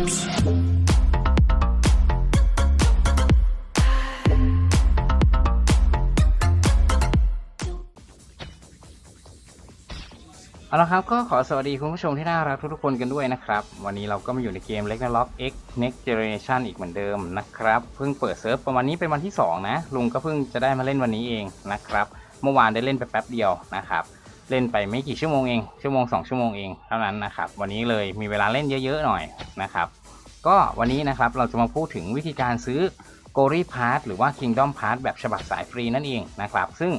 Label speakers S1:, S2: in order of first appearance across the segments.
S1: เอาละครับก็ขอสวัสดีคุณผู้ชมที่น่ารักทุกๆคนกันด้วยนะครับ วันนี้เราก็มาอยู่ในเกม l e g n a l o c X Next Generation อีกเหมือนเดิมนะครับ เพิ่งเปิดเซิร์ฟประมาณนี้เป็นวันที่ 2 นะ ลุงก็เพิ่งจะได้มาเล่นวันนี้เองนะครับ เมื่อวานได้เล่นไปแป๊บเดียวนะครับ เล่นไปไม่กี่ชั่วโมงเอง ชั่วโมง 2 ชั่วโมงเองเท่านั้นนะครับ วันนี้เลยมีเวลาเล่นเยอะ ๆ หน่อยนะครับ ก็วันนี้นะครับเราจะมาพูดถึงวิธีการซื้อ g o r y Pass หรือว่า Kingdom Pass แบบฉบับสายฟรีนั่นเองนะครับ ซึ่ง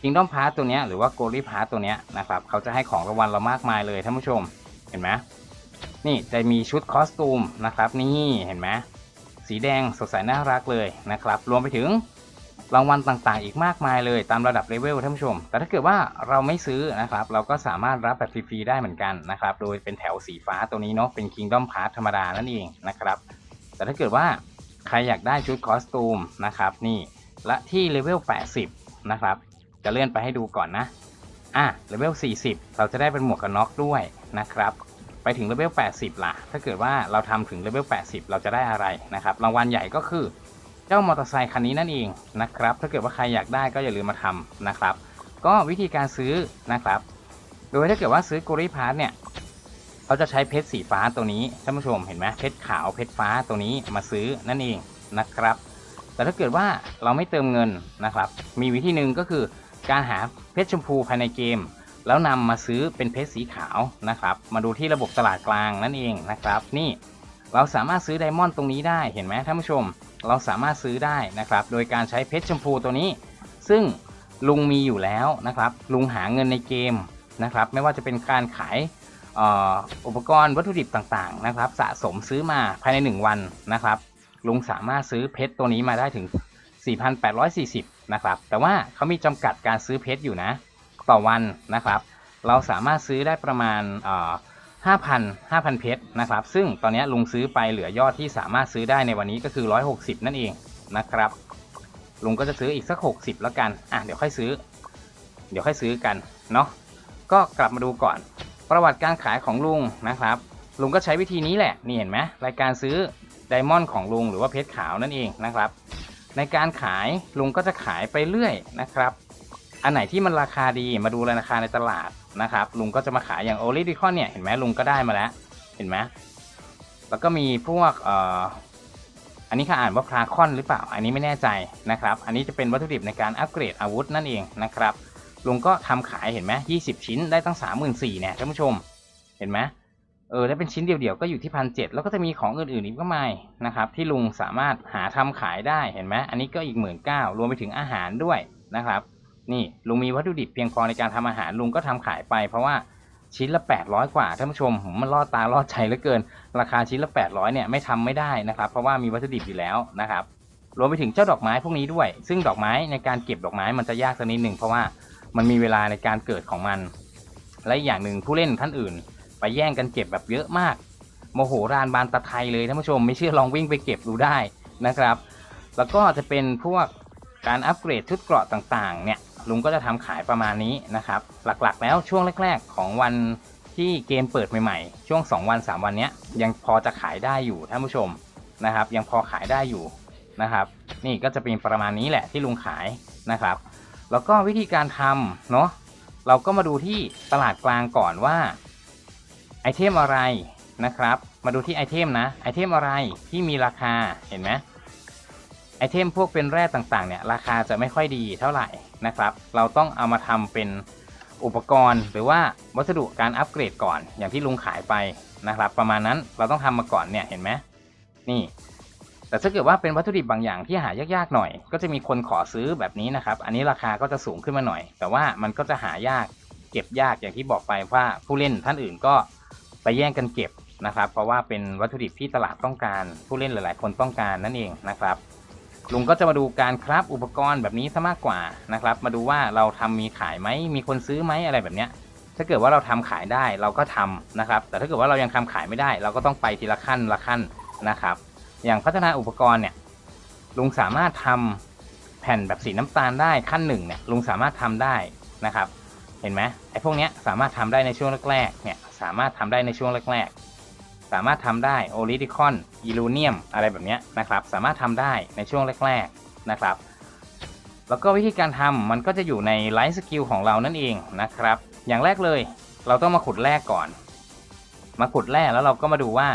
S1: Kingdom Pass ตัวนี้หรือว่า g o r y Pass ตัวนี้นะครับเขาจะให้ของรางวัลเรามากมายเลยท่านผู้ชมเห็นไหมนี่จะมีชุดคอสตูมนะครับนี่เห็นไหมสีแดงสดใสน่ารักเลยนะครับ รวมไปถึง รางวัลต่างๆ อีกมากมายเลยตามระดับเลเวลท่านผู้ชม แต่ถ้าเกิดว่าเราไม่ซื้อนะครับ เราก็สามารถรับแบบฟรีๆได้เหมือนกันนะครับ โดยเป็นแถวสีฟ้าตัวนี้เนาะเป็น Kingdom Pass ธรรมดานั่นเองนะครับ แต่ถ้าเกิดว่าใครอยากได้ชุดคอสตูมนะครับนี่และที่เลเวล 80 นะครับ จะเลื่อนไปให้ดูก่อนนะ อะเลเวล 40 เราจะได้เป็นหมวกกันน็อกด้วยนะครับไปถึงเลเวล 80 ล่ะ ถ้าเกิดว่าเราทำถึงเลเวล 80 เราจะได้อะไรนะครับ รางวัลใหญ่ก็คือ เจ้ามอเตอร์ไซคันนี้นั่นเองนะครับ ถ้าเกิดว่าใครอยากได้ก็อย่าลืมมาทำนะครับ ก็วิธีการซื้อนะครับ โดยถ้าเกิดว่าซื้อโกริพาร์เนี่ยเขาจะใช้เพชรสีฟ้าตัวนี้ท่านผู้ชมเห็นไหมเพชรขาวเพชรฟ้าตัวนี้มาซื้อนั่นเองนะครับ แต่ถ้าเกิดว่าเราไม่เติมเงินนะครับ มีวิธีหนึ่งก็คือการหาเพชรชมพูภายในเกม แล้วนำมาซื้อเป็นเพชรสีขาวนะครับ มาดูที่ระบบตลาดกลางนั่นเองนะครับ นี่เราสามารถซื้อไดมอนด์ตรงนี้ได้เห็นไหมท่านผู้ชม เราสามารถซื้อได้นะครับ โดยการใช้เพชรชมพูตัวนี้ ซึ่งลุงมีอยู่แล้วนะครับ ลุงหาเงินในเกมนะครับ ไม่ว่าจะเป็นการขายอ,อุปกรณ์วัตถุดิบต่างๆนะครับ สะสมซื้อมาภายใน 1 วันนะครับ ลุงสามารถซื้อเพชรตัวนี้มาได้ถึง 4,840 นะครับ แต่ว่าเขามีจำกัดการซื้อเพชรอยู่นะ ต่อวันนะครับ เราสามารถซื้อได้ประมาณ 5,000 5,000 เพชรนะครับ ซึ่งตอนนี้ลุงซื้อไปเหลือยอดที่สามารถซื้อได้ในวันนี้ก็คือ 160 นั่นเองนะครับ ลุงก็จะซื้ออีกสัก 60 แล้วกัน อะ เดี๋ยวค่อยซื้อ เดี๋ยวค่อยซื้อกัน เนาะ ก็กลับมาดูก่อน ประวัติการขายของลุงนะครับ ลุงก็ใช้วิธีนี้แหละ นี่เห็นไหมรายการซื้อไดมอนด์ของลุงหรือว่าเพชรขาวนั่นเองนะครับ ในการขายลุงก็จะขายไปเรื่อยนะครับ อันไหนที่มันราคาดีมาดูราคาในตลาด นะครับลุงก็จะมาขายอย่างโอลิดิคอนเนี่ยเห็นไหมลุงก็ได้มาแล้วเห็นไหมแล้วก็มีพวกเอ่ออันนี้เขาอ่านว่าพราคอนหรือเปล่า อันนี้ไม่แน่ใจนะครับ อันนี้จะเป็นวัตถุดิบในการอัปเกรดอาวุธนั่นเองนะครับลุงก็ทำขายเห็นไหมยี่สิบชิ้นได้ตั้งสามหมื่นสี่เนี่ยท่านผู้ชมเห็นไหมเออถ้เป็นชิ้นเดียวๆก็อยู่ที่พันเจ็ดแล้วก็จะมีของอื่นๆอีกมากมายนะครับ ที่ลุงสามารถหาทำขายได้เห็นไหมอันนี้ก็อีกหมื่นเก้ารวมไปถึงอาหารด้วยนะครับ นี่ลุงมีวัตถุดิบเพียงพอในการทำอาหารลุงก็ทำขายไป เพราะว่าชิ้นละ 800 กว่าท่านผู้ชมผมมันล่อตาล่อใจเหลือเกิน ราคาชิ้นละ 800เนี่ยไม่ทำไม่ได้นะครับ เพราะว่ามีวัตถุดิบอยู่แล้วนะครับรวมไปถึงเจ้าดอกไม้พวกนี้ด้วย ซึ่งดอกไม้ในการเก็บดอกไม้มันจะยากสักนิดหนึ่งเพราะว่ามันมีเวลาในการเกิดของมัน และอีกอย่างหนึ่งผู้เล่นท่านอื่น ไปแย่งกันเก็บแบบเยอะมากโมโหรานบานตะไทยเลยท่านผู้ชมไม่เชื่อลองวิ่งไปเก็บดูได้นะครับ แล้วก็จะเป็นพวกการอัปเกรดชุดเกราะต่างๆเนี่ย ลุงก็จะทำขายประมาณนี้นะครับ หลักๆ แล้วช่วงแรก ๆ ของวันที่เกมเปิดใหม่ๆ ช่วง 2 วัน 3 วันเนี้ยยังพอจะขายได้อยู่ท่านผู้ชมนะครับ ยังพอขายได้อยู่นะครับ นี่ก็จะเป็นประมาณนี้แหละที่ลุงขายนะครับ แล้วก็วิธีการทำเนาะเราก็มาดูที่ตลาดกลางก่อนว่าไอเทมอะไรนะครับ มาดูที่ไอเทมนะไอเทมอะไรที่มีราคาเห็นไหม ไอเทมพวกเป็นแร่ต่างๆเนี่ยราคาจะไม่ค่อยดีเท่าไหร่นะครับ เราต้องเอามาทำเป็นอุปกรณ์หรือว่าวัสดุการอัปเกรดก่อน อย่างที่ลุงขายไปนะครับ ประมาณนั้นเราต้องทำมาก่อนเนี่ยเห็นไหมนี่แต่ถ้าเกิดว่าเป็นวัตถุดิบบางอย่างที่หายากๆหน่อย ก็จะมีคนขอซื้อแบบนี้นะครับ อันนี้ราคาก็จะสูงขึ้นมาหน่อย แต่ว่ามันก็จะหายากเก็บยากอย่างที่บอกไปว่าผู้เล่นท่านอื่นก็ไปแย่งกันเก็บนะครับ เพราะว่าเป็นวัตถุดิบที่ตลาดต้องการผู้เล่นหลาย ๆ คนต้องการนั่นเองนะครับ ลุงก็จะมาดูการคราฟอุปกรณ์แบบนี้ซะมากกว่านะครับ มาดูว่าเราทำมีขายไหมมีคนซื้อไหมอะไรแบบเนี้ยถ้าเกิดว่าเราทำขายได้เราก็ทำนะครับ แต่ถ้าเกิดว่าเรายังทำขายไม่ได้ เราก็ต้องไปทีละขั้นละขั้นนะครับ อย่างพัฒนาอุปกรณ์เนี่ยลุงสามารถทำแผ่นแบบสีน้ำตาลได้ขั้นหนึ่งเนี่ยลุงสามารถทำได้นะครับ เห็นไหมไอ้พวกเนี้ยสามารถทำได้ในช่วงแรกๆเนี่ยสามารถทำได้ในช่วงแรก สามารถทำได้โอลิดิคอนอิลูเนียมอะไรแบบนี้นะครับสามารถทำได้ในช่วงแรกๆนะครับ แล้วก็วิธีการทำมันก็จะอยู่ในไลฟ์สกิลของเรานั่นเองนะครับ อย่างแรกเลยเราต้องมาขุดแร่ก่อน มาขุดแร่แล้วเราก็มาดูว่า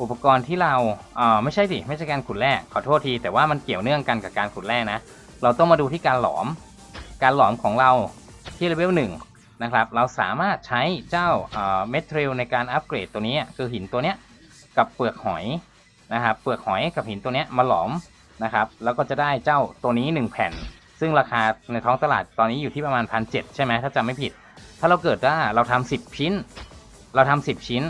S1: อุปกรณ์ที่เราเอ่อไม่ใช่สิไม่ใช่การขุดแร่ขอโทษที แต่ว่ามันเกี่ยวเนื่องกันกับการขุดแร่นะ เราต้องมาดูที่การหลอม การหลอมของเราที่เลเวลหนึ่ง นะครับ เราสามารถใช้เจ้าเมทริลในการอัปเกรดตัวนี้คือหินตัวเนี้ยกับเปลือกหอยนะครับเปลือกหอยกับหินตัวเนี้ยมาหลอมนะครับแล้วก็จะได้เจ้าตัวนี้ 1 แผ่น ซึ่งราคาในท้องตลาดตอนนี้อยู่ที่ประมาณพันเใช่ไหมถ้าจำไม่ผิด ถ้าเราเกิดว่าเราทำ10 ชิ้น เราทำ10 ชิ้น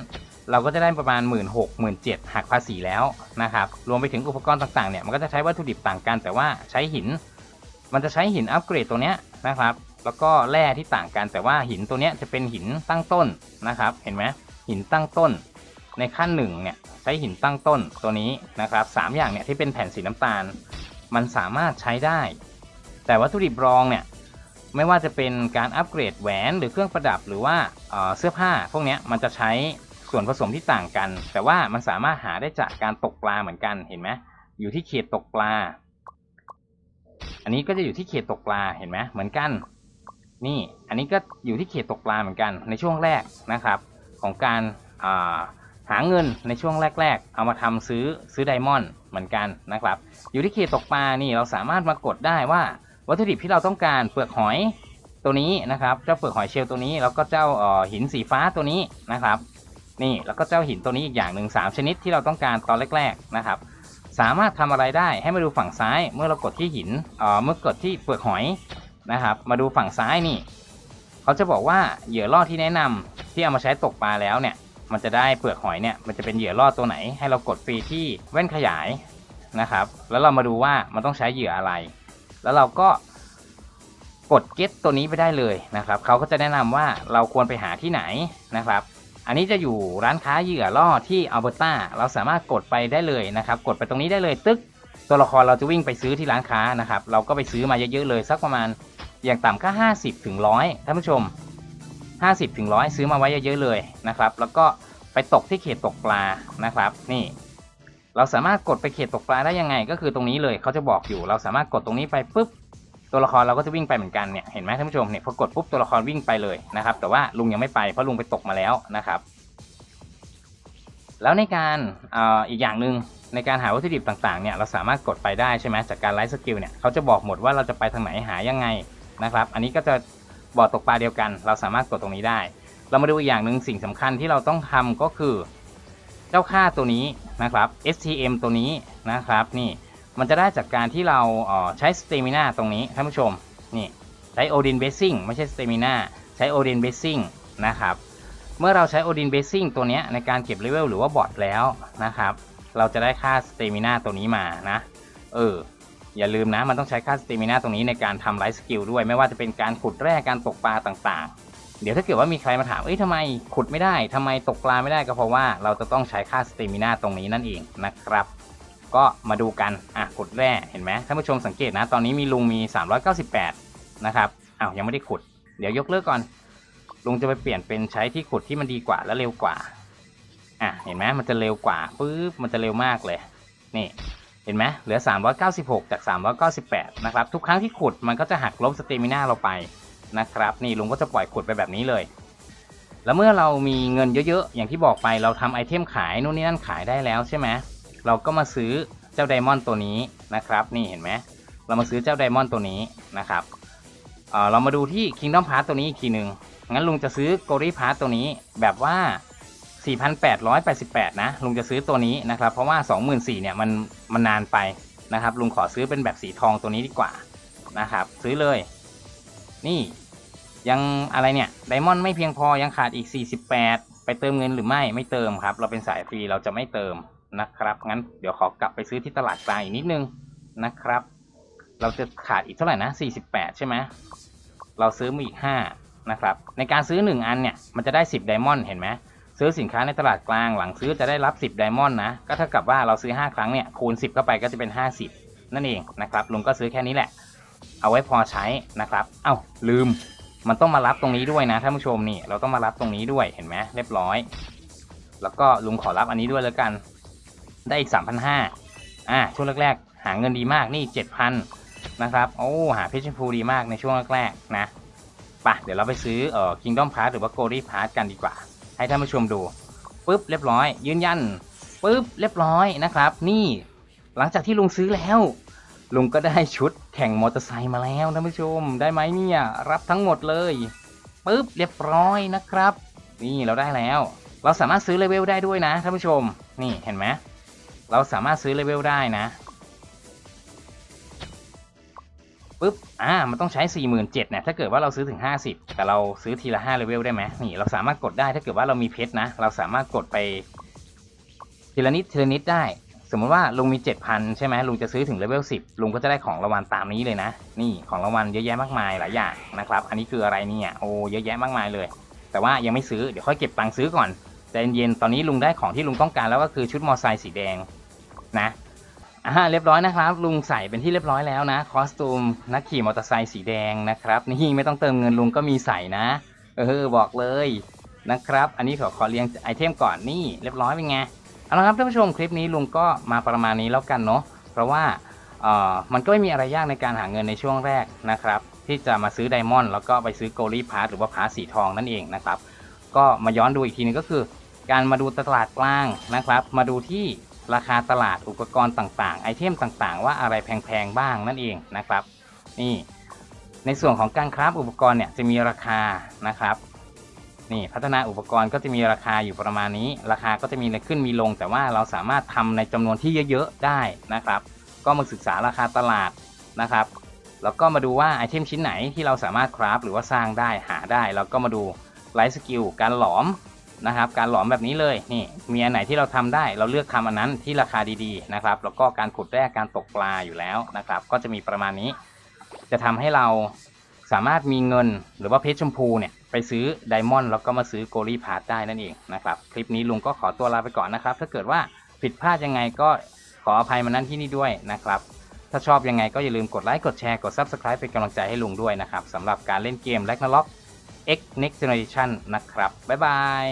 S1: เราก็จะได้ประมาณ 1 6 0 0 0 1 7 0 0หักภาษีแล้วนะครับรวมไปถึงอุปกรณ์ต่างๆเนี่ยมันก็จะใช้วัตถุดิบต่างกัน แต่ว่าใช้หิน มันจะใช้หินอัปเกรดตัวเนี้ยนะครับ แล้วก็แร่ที่ต่างกัน แต่ว่าหินตัวนี้จะเป็นหินตั้งต้นนะครับ เห็นไหมหินตั้งต้น ในขั้นหนึ่งเนี่ยใช้หินตั้งต้นตัวนี้นะครับสามอย่างเนี่ยที่เป็นแผ่นสีน้ำตาล มันสามารถใช้ได้ แต่วัตถุดิบรองเนี่ยไม่ว่าจะเป็นการอัปเกรดแหวนหรือเครื่องประดับหรือว่าเอ่อเสื้อผ้า พวกนี้มันจะใช้ส่วนผสมที่ต่างกัน แต่ว่ามันสามารถหาได้จากการตกปลาเหมือนกันเห็นไหมอยู่ที่เขตตกปลา อันนี้ก็จะอยู่ที่เขตตกปลาเห็นไหมเหมือนกัน นี่อันนี้ก็อยู่ที่เขตตกปลาเหมือนกันในช่วงแรกนะครับ ของการาหาเงินในช่วงแรก ๆ เอามาทำซื้อซื้อไดมอนด์เหมือนกันนะครับ อยู่ที่เขตตกปลานี่เราสามารถมากดได้ว่าวัตถุดิบที่เราต้องการเปลือกหอยตัวนี้นะครับเจ้าเปลือกหอยเชลล์ตัวนี้แล้วก็เจ้าหินสีฟ้าตัวนี้นะครับ นี่แล้วก็เจ้าหินตัวนี้อีกอย่างหนึ่งสามชนิดที่เราต้องการตอนแรก ๆนะครับ สามารถทำอะไรได้ให้มาดูฝั่งซ้าย เมื่อเรากดที่หินเมื่อกดที่เปลือกหอย นะครับ มาดูฝั่งซ้ายนี่เขาจะบอกว่าเหยื่อล่อที่แนะนำที่เอามาใช้ตกปลาแล้วเนี่ย มันจะได้เปลือกหอยเนี่ยมันจะเป็นเหยื่อล่อตัวไหน ให้เรากดฟรีที่แว่นขยายนะครับ แล้วเรามาดูว่ามันต้องใช้เหยื่ออะไร แล้วเราก็กด get ตัวนี้ไปได้เลยนะครับเขาก็จะแนะนำว่าเราควรไปหาที่ไหนนะครับ อันนี้จะอยู่ร้านค้าเหยื่อล่อที่อัลเบอร์ตาเราสามารถกดไปได้เลยนะครับ กดไปตรงนี้ได้เลยตึ๊กตัวละครเราจะวิ่งไปซื้อที่ร้านค้านะครับ เราก็ไปซื้อมาเยอะๆเลยสักประมาณ อย่างต่ำก็ 50ถึงร้อยท่านผู้ชม 50ถึงร้อยซื้อมาไว้เยอะๆเลยนะครับ แล้วก็ไปตกที่เขตตกปลานะครับ นี่ เราสามารถกดไปเขตตกปลาได้ยังไง ก็คือตรงนี้เลยเขาจะบอกอยู่ เราสามารถกดตรงนี้ไปปุ๊บตัวละครเราก็จะวิ่งไปเหมือนกันเนี่ยเห็นไหมท่านผู้ชมเนี่ยพอกดปุ๊บตัวละครวิ่งไปเลยนะครับ แต่ว่าลุงยังไม่ไปเพราะลุงไปตกมาแล้วนะครับ แล้วในการอออีกอย่างหนึ่งในการหาวัตถุดิบต่างๆเนี่ยเราสามารถกดไปได้ใช่ไหมจากการไลฟ์สกิลเนี่ยเขาจะบอกหมดว่าเราจะไปทางไหนหายังไง นะครับ อันนี้ก็จะบอร์ดตกปลาเดียวกัน เราสามารถกดตรงนี้ได้ เรามาดูอีกอย่างหนึ่งสิ่งสำคัญที่เราต้องทำก็คือ เจ้าค่าตัวนี้นะครับ STM ตัวนี้นะครับนี่มันจะได้จากการที่เราเออใช้ Stamina ตรงนี้ท่านผู้ชมนี่ใช้ Odin Basing ไม่ใช่ Stamina ใช้ Odin Basing นะครับเมื่อเราใช้ Odin Basing ตัวนี้ในการเก็บเลเวลหรือว่าบอทแล้วนะครับ เราจะได้ค่า Stamina ตัวนี้มานะเออ อย่าลืมนะมันต้องใช้ค่า Stamina ตรงนี้ในการทำไลฟ์สกิลด้วย ไม่ว่าจะเป็นการขุดแร่การตกปลาต่างๆ เดี๋ยวถ้าเกิดว่ามีใครมาถามเอ้ยทำไมขุดไม่ได้ทำไมตกปลาไม่ได้ก็เพราะว่าเราจะต้องใช้ค่า Stamina ตรงนี้นั่นเองนะครับก็มาดูกันอะขุดแร่เห็นไหมท่านผู้ชมสังเกตนะ ตอนนี้มีลุงมี 398 นะครับอ้าวยังไม่ได้ขุด เดี๋ยวยกเลิกก่อน ลุงจะไปเปลี่ยนเป็นใช้ที่ขุดที่มันดีกว่าและเร็วกว่าอะเห็นไหมมันจะเร็วกว่าปุ๊บมันจะเร็วมากเลย นี่ เห็นไหมเหลือ 396 จาก 398 นะครับ ทุกครั้งที่ขุดมันก็จะหักลบสเตมิน่าเราไปนะครับ นี่ลุงก็จะปล่อยขุดไปแบบนี้เลย แล้วเมื่อเรามีเงินเยอะๆ อย่างที่บอกไปเราทำไอเทมขายนู่นนี่นั่นขายได้แล้วใช่ไหมเราก็มาซื้อเจ้าไดมอนด์ตัวนี้นะครับ นี่เห็นไหมเรามาซื้อเจ้าไดมอนด์ตัวนี้นะครับเออเรามาดูที่ Kingdom Pass ตัวนี้อีกทีหนึ่งงั้นลุงจะซื้อ g o r y Pass ตัวนี้แบบว่า 4,888 นะ ลุงจะซื้อตัวนี้นะครับ เพราะว่า 24,000เนี่ยมันมันนานไปนะครับ ลุงขอซื้อเป็นแบบสีทองตัวนี้ดีกว่านะครับ ซื้อเลย นี่ยังอะไรเนี่ยไดมอนด์ไม่เพียงพอยังขาดอีก 48 ไปเติมเงินหรือไม่ไม่เติมครับ เราเป็นสายฟรีเราจะไม่เติมนะครับ งั้นเดี๋ยวขอกลับไปซื้อที่ตลาดกลางอีกนิดนึงนะครับ เราจะขาดอีกเท่าไหร่นะ 48 ใช่ไหมเราซื้อมาอีก 5 นะครับ ในการซื้อ 1 อันเนี่ย มันจะได้ 10 ไดมอนด์เห็นไหม ซื้อสินค้าในตลาดกลางหลังซื้อจะได้รับ 10ไดมอนด์นะ ก็เท่ากับว่าเราซื้อ 5 ครั้งเนี่ยคูณ 10 เข้าไปก็จะเป็น 50 นั่นเองนะครับลุงก็ซื้อแค่นี้แหละ เอาไว้พอใช้นะครับ เอ้าลืม มันต้องมารับตรงนี้ด้วยนะท่านผู้ชมนี่เราต้องมารับตรงนี้ด้วยเห็นไหมเรียบร้อย แล้วก็ลุงขอรับอันนี้ด้วยแล้วกัน ได้อีกสามพันห้าอ่าช่วงแรกๆ หาเงินดีมากนี่เจ็ดพันนะครับโอ้หาเพชรชมพูดีมากในช่วงแรกๆนะปะเดี๋ยวเราไปซื้อเอ่อ Kingdom Pass หรือว่า Glory Pass กันดีกว่า ให้ท่านผู้ชมดูปุ๊บเรียบร้อย ยืนยันปุ๊บเรียบร้อยนะครับ นี่หลังจากที่ลุงซื้อแล้ว ลุงก็ได้ชุดแข่งมอเตอร์ไซค์มาแล้วท่านผู้ชมได้ไหมเนี่ยรับทั้งหมดเลยปุ๊บเรียบร้อยนะครับ นี่เราได้แล้ว เราสามารถซื้อเลเวลได้ด้วยนะท่านผู้ชม นี่เห็นไหมเราสามารถซื้อเลเวลได้นะ ปุ๊บอ่ามันต้องใช้ 47,000เนี่ยถ้าเกิดว่าเราซื้อถึง 50 แต่เราซื้อทีละ5เลเวลได้ไหมนี่เราสามารถกดได้ถ้าเกิดว่าเรามีเพชรนะ เราสามารถกดไปทีละนิดทีละนิดได้ สมมติว่าลุงมี 7,000 ใช่ไหมลุงจะซื้อถึงเลเวล10 ลุงก็จะได้ของรางวัลตามนี้เลยนะ นี่ของรางวัลเยอะแยะมากมายหลายอย่างนะครับ อันนี้คืออะไรเนี่ยโอ้เยอะแยะมากมายเลย แต่ว่ายังไม่ซื้อเดี๋ยวค่อยเก็บตังค์ซื้อก่อนใจเย็นๆตอนนี้ลุงได้ของที่ลุงต้องการแล้วก็คือชุดมอไซค์สีแดงนะ อ่าเรียบร้อยนะครับ ลุงใส่เป็นที่เรียบร้อยแล้วนะคอสตูมนักขี่มอเตอร์ไซค์สีแดงนะครับนี่ไม่ต้องเติมเงินลุงก็มีใส่นะ เออบอกเลยนะครับ อันนี้ขอขอเรียงไอเทมก่อนนี่เรียบร้อยเป็นไงเอาละครับท่านผู้ชมคลิปนี้ลุงก็มาประมาณนี้แล้วกันเนาะเพราะว่าเอ่อมันก็ไม่มีอะไรยากในการหาเงินในช่วงแรกนะครับ ที่จะมาซื้อไดมอนด์แล้วก็ไปซื้อโกลีพาร์หรือว่าพาร์สีทองนั่นเองนะครับ ก็มาย้อนดูอีกทีนึงก็คือ การมาดูตลาดกลางนะครับ มาดูที่ ราคาตลาดอุปกรณ์ต่างๆ ไอเทมต่างๆ ว่าอะไรแพงๆบ้างนั่นเองนะครับ นี่ในส่วนของการคราฟอุปกรณ์เนี่ยจะมีราคานะครับนี่พัฒนาอุปกรณ์ก็จะมีราคาอยู่ประมาณนี้ ราคาก็จะมีขึ้นมีลง แต่ว่าเราสามารถทำในจำนวนที่เยอะๆได้นะครับ ก็มาศึกษาราคาตลาดนะครับแล้วก็มาดูว่าไอเทมชิ้นไหนที่เราสามารถคราฟหรือว่าสร้างได้หาได้ แล้วก็มาดูไลฟ์สกิลการหลอม นะครับ การหลอมแบบนี้เลยนี่ มีอันไหนที่เราทำได้ เราเลือกทำอันนั้นที่ราคาดีๆนะครับ แล้วก็การขุดแร่การตกปลาอยู่แล้วนะครับ ก็จะมีประมาณนี้ จะทำให้เราสามารถมีเงินหรือว่าเพชรชมพูเนี่ยไปซื้อไดมอนด์แล้วก็มาซื้อโกลีพาร์ตได้นั่นเองนะครับ คลิปนี้ลุงก็ขอตัวลาไปก่อนนะครับ ถ้าเกิดว่าผิดพลาดยังไงก็ขออภัยมานั่นที่นี่ด้วยนะครับ ถ้าชอบยังไงก็อย่าลืมกดไลค์กดแชร์กด Subscribe เป็นกำลังใจให้ลุงด้วยนะครับสำหรับการเล่นเกม Ragnarok X Next Generation นะครับ บ๊ายบาย